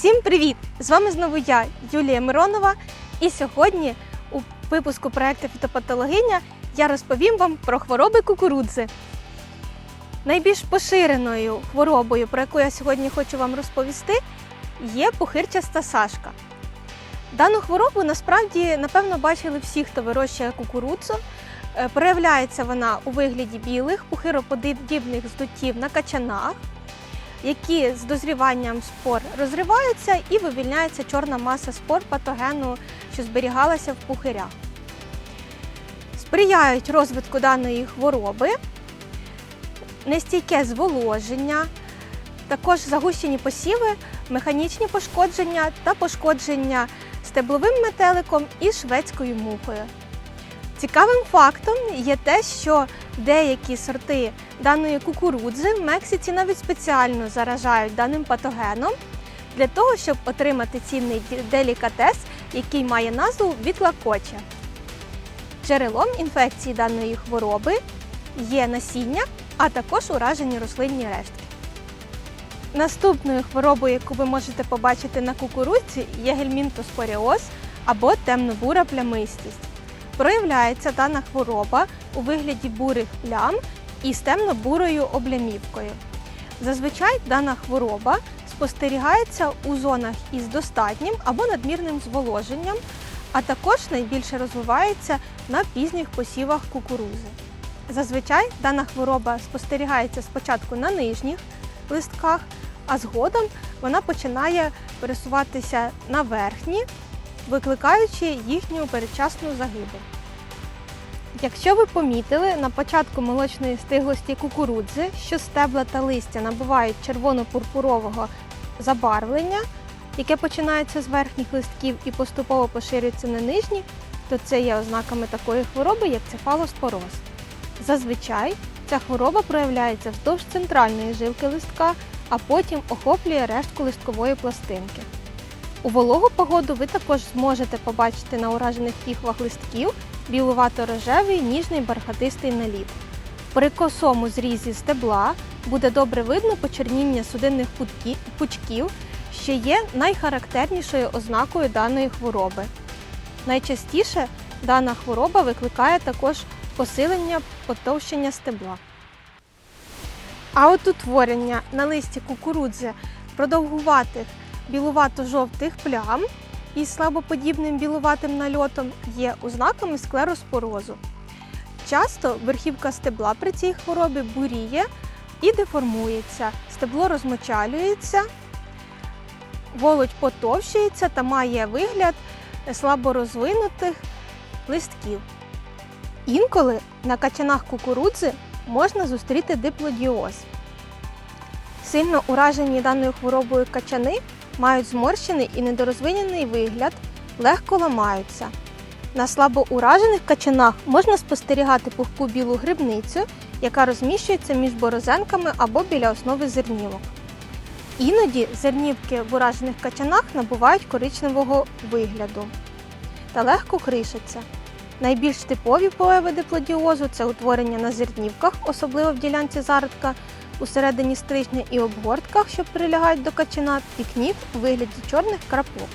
Всім привіт! З вами знову я, Юлія Миронова. І сьогодні у випуску проекту Фітопатологиня я розповім вам про хвороби кукурудзи. Найбільш поширеною хворобою, про яку я сьогодні хочу вам розповісти, є пухирчаста сашка. Дану хворобу насправді, напевно, бачили всі, хто вирощує кукурудзу. Е, Проявляється вона у вигляді білих пухироподібних здуттів на качанах, які з дозріванням спор розриваються і вивільняється чорна маса спор патогену, що зберігалася в пухирях. Сприяють розвитку даної хвороби, нестійке зволоження, також загущені посіви, механічні пошкодження та пошкодження стебловим метеликом і шведською мухою. Цікавим фактом є те, що деякі сорти даної кукурудзи в Мексиці навіть спеціально заражають даним патогеном для того, щоб отримати цінний делікатес, який має назву вітлакоча. Джерелом інфекції даної хвороби є насіння, а також уражені рослинні рештки. Наступною хворобою, яку ви можете побачити на кукурудзі, є гельмінтоспоріоз або темно-бура плямистість. Проявляється дана хвороба у вигляді бурих плям із темно-бурою облямівкою. Зазвичай дана хвороба спостерігається у зонах із достатнім або надмірним зволоженням, а також найбільше розвивається на пізніх посівах кукурузи. Зазвичай дана хвороба спостерігається спочатку на нижніх листках, а згодом вона починає пересуватися на верхні, викликаючи їхню передчасну загибель. Якщо ви помітили на початку молочної стиглості кукурудзи, що стебла та листя набувають червоно-пурпурового забарвлення, яке починається з верхніх листків і поступово поширюється на нижні, то це є ознаками такої хвороби, як цефалоспороз. Зазвичай ця хвороба проявляється вздовж центральної жилки листка, а потім охоплює рештку листкової пластинки. У вологу погоду ви також зможете побачити на уражених піхвах листків білувато-рожевий ніжний бархатистий наліт. При косому зрізі стебла буде добре видно почерніння судинних пучків, що є найхарактернішою ознакою даної хвороби. Найчастіше дана хвороба викликає також посилення потовщення стебла. А от утворення на листі кукурудзи продовгуватих білувато-жовтих плям із слабоподібним білуватим нальотом є ознаками склероспорозу. Часто верхівка стебла при цій хворобі буріє і деформується, стебло розмочалюється, волоть потовщується та має вигляд слаборозвинутих листків. Інколи на качанах кукурудзи можна зустріти диплодіоз. Сильно уражені даною хворобою качани мають зморщений і недорозвинений вигляд, легко ламаються. На слабоуражених качанах можна спостерігати пухку білу грибницю, яка розміщується між борозенками або біля основи зернівок. Іноді зернівки в уражених качанах набувають коричневого вигляду та легко кришаться. Найбільш типові прояви диплодіозу це утворення на зернівках, особливо в ділянці зародка, усередині стрижня і обгортках, що прилягають до качана, пікнік у вигляді чорних крапок.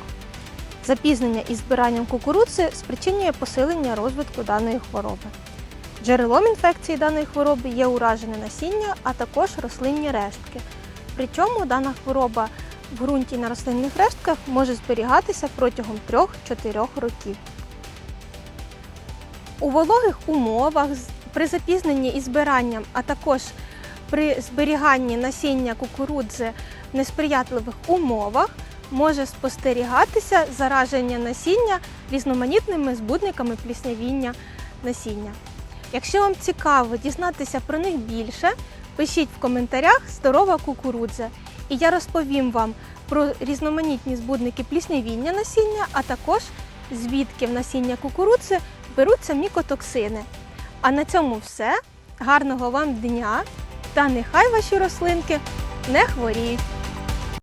Запізнення із збиранням кукурудзи спричинює посилення розвитку даної хвороби. Джерелом інфекції даної хвороби є уражене насіння, а також рослинні рештки. Причому дана хвороба в ґрунті на рослинних рештках може зберігатися протягом 3-4 років. У вологих умовах при запізненні із збиранням, а також при зберіганні насіння кукурудзи в несприятливих умовах може спостерігатися зараження насіння різноманітними збудниками пліснявіння насіння. Якщо вам цікаво дізнатися про них більше, пишіть в коментарях здорова кукурудза, і я розповім вам про різноманітні збудники пліснявіння насіння, а також звідки в насіння кукурудзи беруться мікотоксини. А на цьому все. Гарного вам дня! Та нехай ваші рослинки не хворіють.